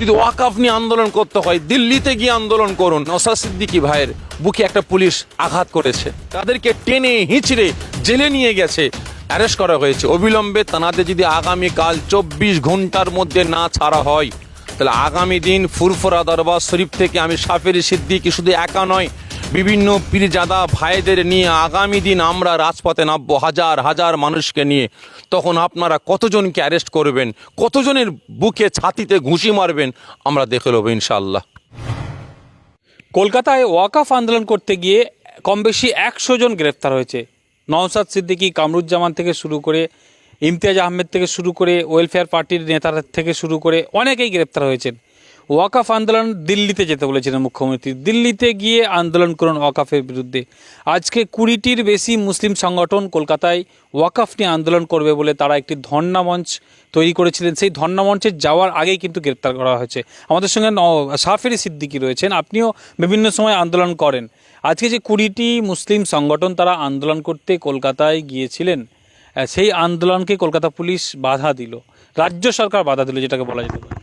যদি ওয়াকাফ নিয়ে আন্দোলন করতে হয়, দিল্লিতে গিয়ে আন্দোলন করুন। নসা সিদ্দিকি ভাইয়ের বুকে একটা পুলিশ আঘাত করেছে। তাদেরকে টেনে হিঁচড়ে জেলে নিয়ে গেছে অ্যারেস্ট করা হয়েছে। অবিলম্বে তানাদের যদি আগামীকাল চব্বিশ ঘণ্টার মধ্যে না ছাড়া হয়, তাহলে আগামী দিন ফুরফুরা দরবার শরীফ থেকে আমি সাফেরি সিদ্দিকি শুধু একা নয় বিভিন্ন পীরজাদা ভাইদের নিয়ে আগামী দিন আমরা রাজপথে নামবো, হাজার হাজার মানুষকে নিয়ে। তখন আপনারা কতজনকে অ্যারেস্ট করবেন? কতজনের বুকে ছাতিতে ঘুষি মারবেন? আমরা দেখে নেব ইনশাল্লাহ কলকাতায় ওয়াকাফ আন্দোলন করতে গিয়ে কম বেশি একশো জন গ্রেফতার হয়েছে। নওসাদ সিদ্দিকী কামরুজ্জামান থেকে শুরু করে, ইমতিয়াজ আহমেদ থেকে শুরু করে ওয়েলফেয়ার পার্টির নেতার থেকে শুরু করে অনেকেই গ্রেপ্তার হয়েছেন। ওয়াকাফ আন্দোলন দিল্লিতে যেতে বলেছিলেন মুখ্যমন্ত্রী। দিল্লিতে গিয়ে আন্দোলন করুন ওয়াকাফের বিরুদ্ধে। আজকে কুড়িটির বেশি মুসলিম সংগঠন কলকাতায় ওয়াকাফ নিয়ে আন্দোলন করবে বলে তারা একটি ধর্ণা মঞ্চ তৈরি করেছিলেন। সেই ধর্ণা মঞ্চে যাওয়ার আগেই কিন্তু গ্রেপ্তার করা হয়েছে। আমাদের সঙ্গে সাফেরি সিদ্দিকি রয়েছেন, আপনিও বিভিন্ন সময় আন্দোলন করেন। আজকে যে কুড়িটি মুসলিম সংগঠন তারা আন্দোলন করতে কলকাতায় গিয়েছিলেন সেই আন্দোলনকে কলকাতা পুলিশ বাধা দিল। রাজ্য সরকার বাধা দিল, যেটাকে বলা যেতে পারে।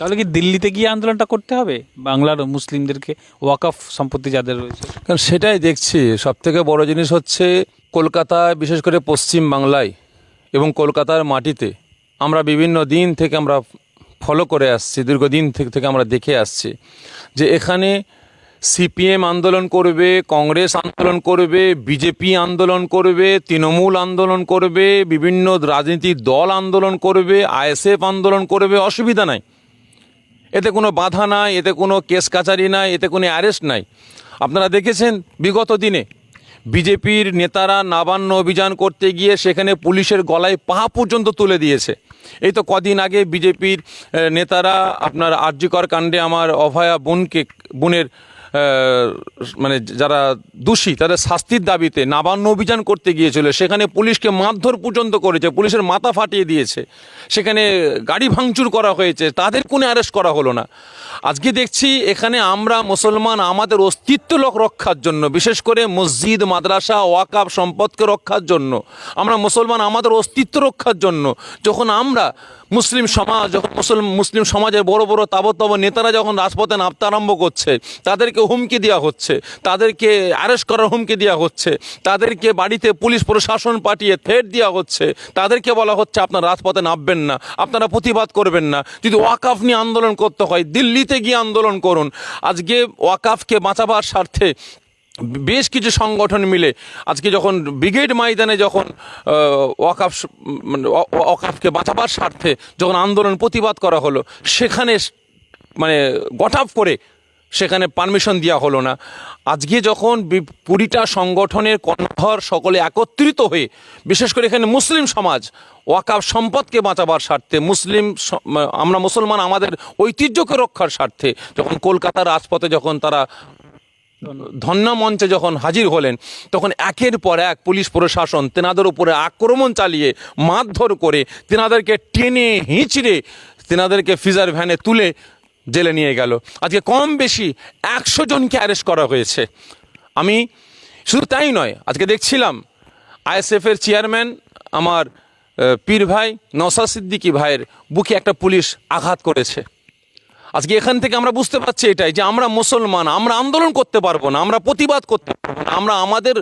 তাহলে কি দিল্লিতে গিয়ে আন্দোলনটা করতে হবে? বাংলার মুসলিমদেরকে ওয়াকফ সম্পত্তি যাদের রয়েছে। কারণ সেটাই দেখছি। সব থেকে বড় জিনিস হচ্ছে কলকাতায়, বিশেষ করে পশ্চিম বাংলায় এবং কলকাতার মাটিতে আমরা বিভিন্ন দিন থেকে আমরা ফলো করে আসছি, দীর্ঘদিন থেকে আমরা দেখে আসছি যে এখানে সিপিএম আন্দোলন করবে, কংগ্রেস আন্দোলন করবে, বিজেপি আন্দোলন করবে, তৃণমূল আন্দোলন করবে, বিভিন্ন রাজনীতির দল আন্দোলন করবে, আইএসএফ আন্দোলন করবে, অসুবিধা নাই। এতে কোনো বাধা নাই, এতে কোনো কেস কাচারি নাই, এতে কোনো অ্যারেস্ট নাই। আপনারা দেখেছেন বিগত দিনে বিজেপির নেতারা নাবান্ন অভিযান করতে গিয়ে সেখানে পুলিশের গলায় পা পর্যন্ত তুলে দিয়েছে। এই তো কদিন আগে বিজেপির নেতারা আপনার আর্যিকর কাণ্ডে আমার অভয়া বোনকে, বোনের মানে যারা দোষী, তাদের শাস্তির দাবিতে নাবান্ন অভিযান করতে গিয়েছিল। সেখানে পুলিশকে মারধর পর্যন্ত করেছে, পুলিশের মাথা ফাটিয়ে দিয়েছে। সেখানে গাড়ি ভাঙচুর করা হয়েছে, তাদের কোনো অ্যারেস্ট করা হলো না। আজকে দেখছি এখানে আমরা মুসলমান, আমাদের অস্তিত্ব লোক রক্ষার জন্য, বিশেষ করে মসজিদ, মাদ্রাসা ওয়াকাব সম্পদকে রক্ষার জন্য, আমরা মুসলমান, আমাদের অস্তিত্ব রক্ষার জন্য, যখন আমরা মুসলিম সমাজ, যখন মুসলিম মুসলিম সমাজের বড় বড় তাবতব নেতারা যখন রাজপথে নামতে আরম্ভ করছে, তাদেরকে হুমকি দেওয়া হচ্ছে, তাদেরকে অ্যারেস্ট করার হুমকি দেওয়া হচ্ছে, তাদেরকে বাড়িতে পুলিশ প্রশাসন পাঠিয়ে থ্রেট দেওয়া হচ্ছে, তাদেরকে বলা হচ্ছে আপনার রাজপথে নামবেন না, আপনারা প্রতিবাদ করবেন না। যদি ওয়াকাফ নিয়ে আন্দোলন করতে হয়, দিল্লিতে গিয়ে আন্দোলন করুন। আজকে ওয়াকাফকে বাঁচাবার স্বার্থে বেশ কিছু সংগঠন মিলে আজকে যখন ব্রিগেড ময়দানে যখন ওয়াকাফ মানে ওয়াকাফকে বাঁচাবার স্বার্থে যখন আন্দোলন প্রতিবাদ করা হলো, সেখানে মানে গটাপ করে সেখানে পারমিশন দেওয়া হলো না। আজকে যখন কুড়িটা সংগঠনের কণ্ঠর সকলে একত্রিত হয়ে, বিশেষ করে এখানে মুসলিম সমাজ ওয়াকাফ সম্পদকে বাঁচাবার স্বার্থে, মুসলিম আমরা মুসলমান আমাদের ঐতিহ্যকে রক্ষার স্বার্থে, যখন কলকাতার রাজপথে যখন তারা ধন্যা মঞ্চে যখন হাজির হলেন, তখন একের পর এক পুলিশ প্রশাসন তেনাদের উপরে আক্রমণ চালিয়ে মারধর করে, তেনাদেরকে টেনে হিঁচড়ে, তেনাদেরকে ফিজার ভ্যানে তুলে জেলে নিয়ে গেল। আজকে কম বেশি একশো জনকে অ্যারেস্ট করা হয়েছে। আমি শুধু তাই নয়, আজকে দেখছিলাম আইএসএফের চেয়ারম্যান আমার পীর ভাই নসা সিদ্দিকি ভাইয়ের বুকে একটা পুলিশ আঘাত করেছে। আজকে এখান থেকে আমরা বুঝতে পারছি এটাই যে আমরা মুসলমান, আমরা আন্দোলন করতে পারব না, আমরা প্রতিবাদ করতে পারব না, আমরা আমাদের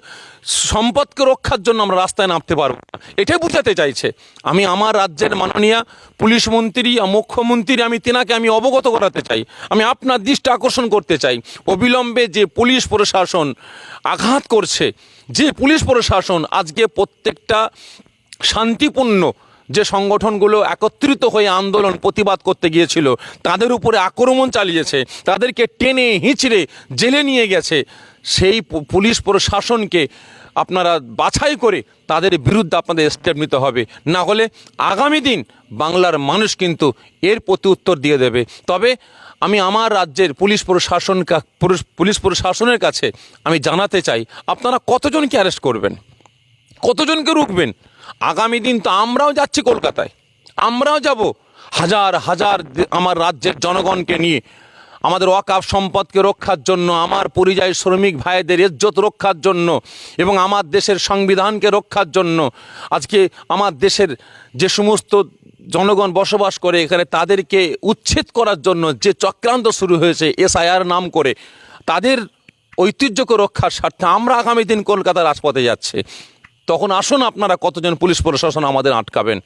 সম্পদকে রক্ষার জন্য আমরা রাস্তায় নামতে পারব না। এটাই বুঝাতে চাইছে। আমি আমার রাজ্যের মাননীয় পুলিশ মন্ত্রী মুখ্যমন্ত্রী, আমি তেনাকে আমি অবগত করাতে চাই। আমি আপনার দৃষ্টি আকর্ষণ করতে চাই। অবিলম্বে যে পুলিশ প্রশাসন আঘাত করছে, যে পুলিশ প্রশাসন আজকে প্রত্যেকটা শান্তিপূর্ণ যে সংগঠনগুলো একত্রিত হয়ে আন্দোলন, প্রতিবাদ করতে গিয়েছিল, তাদের উপরে আক্রমণ চালিয়েছে, তাদেরকে টেনে হিঁচড়ে জেলে নিয়ে গেছে, সেই পুলিশ প্রশাসনকে আপনারা বাছাই করে তাদের বিরুদ্ধে আপনাদের স্টেপ নিতে হবে। না হলে আগামী দিন বাংলার মানুষ কিন্তু এর প্রতি উত্তর দিয়ে দেবে। তবে আমি আমার রাজ্যের পুলিশ প্রশাসন পুলিশ প্রশাসনের কাছে আমি জানাতে চাই, আপনারা কতজনকে অ্যারেস্ট করবেন? কতজনকে রুখবেন? আগামী দিন তো আমরাও যাচ্ছি কলকাতায়। আমরাও যাব। হাজার হাজার আমার রাজ্যের জনগণকে নিয়ে। আমাদের ওয়াকাফ সম্পদকে রক্ষার জন্য, আমার পরিযায়ী শ্রমিক ভাইদের ইজ্জত রক্ষার জন্য এবং আমার দেশের সংবিধানকে রক্ষার জন্য। আজকে আমার দেশের যে সমস্ত জনগণ বসবাস করে এখানে, তাদেরকে উচ্ছেদ করার জন্য যে চক্রান্ত শুরু হয়েছে, এসআইআর নাম করে, তাদের ঐতিহ্যকে রক্ষার স্বার্থে আমরা আগামী দিন কলকাতার রাজপথে যাচ্ছে। তখন আসুন আপনারা কতজন পুলিশ প্রশাসন আমাদের আটকাবেন।